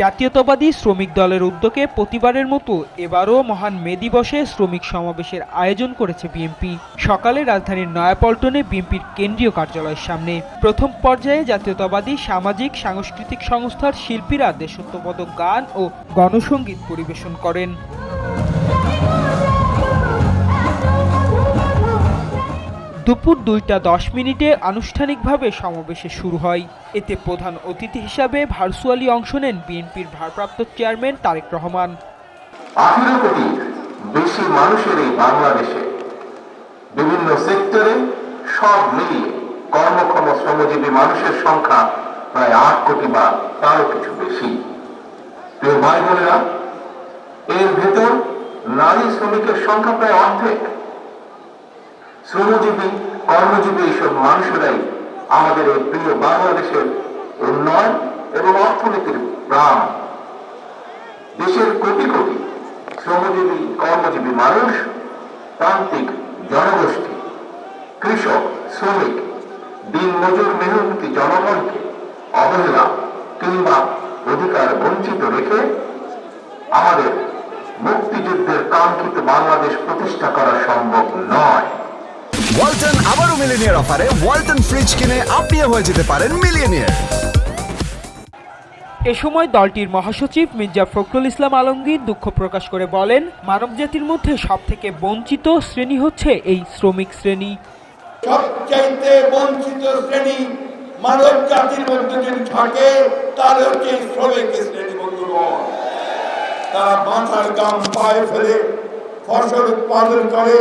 জাতীয়তাবাদী শ্রমিক দলের উদ্যোগে প্রতিবারের মতো এবারও মহান মে দিবসে শ্রমিক সমাবেশের আয়োজন করেছে বিএনপি। সকালে রাজধানীর নয়াপল্টনে বিএনপির কেন্দ্রীয় কার্যালয়ের সামনে। প্রথম পর্যায়ে জাতীয়তাবাদী সামাজিক সাংস্কৃতিক সংস্থার শিল্পীরা দেশত্ববোধক গান ও গণসঙ্গীত পরিবেশন করেন। দুপুর দুইটা দশ মিনিটে আনুষ্ঠানিকভাবে সমাবেশে শুরু হয়। এতে প্রধান অতিথি হিসাবে ভার্চুয়ালি অংশ নেন বিএনপির ভারপ্রাপ্ত চেয়ারম্যান তারেক রহমান। আঠেরো কোটি বেশি মানুষের এই বাংলাদেশে বিভিন্ন সেক্টরে সব মিলিয়ে কর্মক্ষম শ্রমজীবী মানুষের সংখ্যা প্রায় আট কোটি বা তারও কিছু বেশি। প্রিয় ভাই বোনেরা, এর ভেতর নারী শ্রমিকের সংখ্যা প্রায় অর্ধেক। শ্রমজীবী, কর্মজীবী এইসব মানুষেরাই আমাদের এই প্রিয় বাংলাদেশের উন্নয়ন এবং অর্থনীতির প্রাণ। দেশের কোটি কোটি শ্রমজীবী, কর্মজীবী মানুষ প্রান্তিক জনগোষ্ঠী, কৃষক, শ্রমিক, দিন মজুর মেহনতি জনগণকে অবহেলা কিংবা অধিকার বঞ্চিত রেখে আমাদের মুক্তিযুদ্ধের কাঙ্ক্ষিত বাংলাদেশ প্রতিষ্ঠা করা সম্ভব নয়। ওয়ালটন আবারও মিলিনিয়ার অফারে ওয়ালটন ফ্রিজ কিনে আপনিও হয়ে যেতে পারেন মিলিয়নিয়ার। এ সময় দলটির মহাসচিব মির্জা ফখরুল ইসলাম আলমগীর দুঃখ প্রকাশ করে বলেন মানবজাতির মধ্যে সবথেকে বঞ্চিত শ্রেণি হচ্ছে এই শ্রমিক শ্রেণি। সবচাইতে বঞ্চিত শ্রেণি মানব জাতির মধ্যে যদি থাকে তাহলে হচ্ছে শ্রমিক শ্রেণি বন্ধুগণ। তারা মাথার গাম পায়ে ফেলে ফসল উৎপাদন করে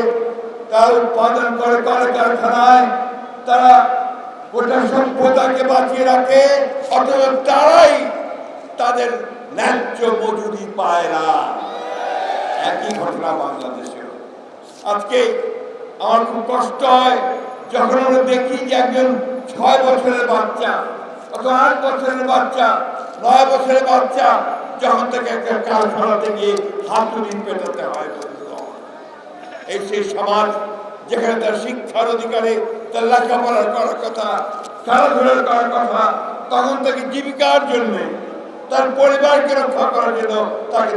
তার উৎপাদন করে কলকারখানায় তারা গোটা সভ্যতাকে বাঁচিয়ে রাখে, অথচ তারাই তাদের ন্যায্য মজুরি পায় না একই ঘটনা বাংলাদেশে আজকে আমার খুব কষ্ট হয় যখন আমরা দেখি যে একজন ছয় বছরের বাচ্চা, অথবা আট বছরের বাচ্চা, নয় বছরের বাচ্চা, যখন থেকে একটা কারখানাতে গিয়ে হাতুড়ি পেটাতে হয়। এই সেই সমাজ যেখানে তার শিক্ষার অধিকারে তার লেখাপড়া করার কথা খেলাধুলা করার কথা, তখন তাকে জীবিকার জন্য, তার পরিবারকে রক্ষা করার জন্য তাকে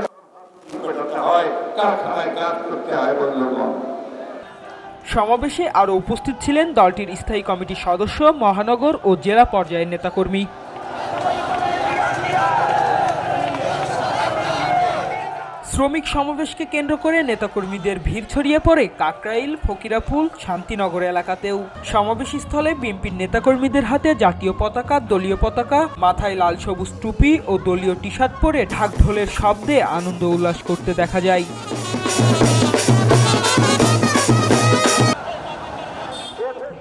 সমাবেশে আরও উপস্থিত ছিলেন দলটির স্থায়ী কমিটির সদস্য, মহানগর ও জেলা পর্যায়ের নেতাকর্মী। শ্রমিক সমাবেশকে কেন্দ্র করে নেতাকর্মীদের ভিড় ছড়িয়ে পড়ে কাকরাইল, ফকিরাপুল, শান্তিনগর এলাকাতেও। সমাবেশ স্থলে বিএনপির নেতাকর্মীদের হাতে জাতীয় পতাকা, দলীয় পতাকা, মাথায় লাল সবুজ টুপি ও দলীয় টি শার্ট পরে ঢাক ঢোলের শব্দে আনন্দ উল্লাস করতে দেখা যায়।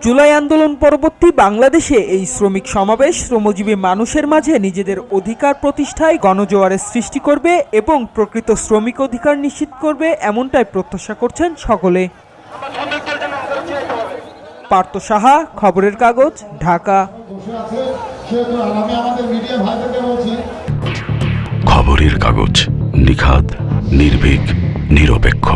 জুলাই আন্দোলন পরবর্তী বাংলাদেশে এই শ্রমিক সমাবেশ শ্রমজীবী মানুষের মাঝে নিজেদের অধিকার প্রতিষ্ঠায় গণজোয়ারের সৃষ্টি করবে এবং প্রকৃত শ্রমিক অধিকার নিশ্চিত করবে এমনটাই প্রত্যাশা করছেন সকলে। পার্থ সাহা, খবরের কাগজ, ঢাকা। খবরের কাগজ, নিখাদ, নির্ভীক, নিরপেক্ষ।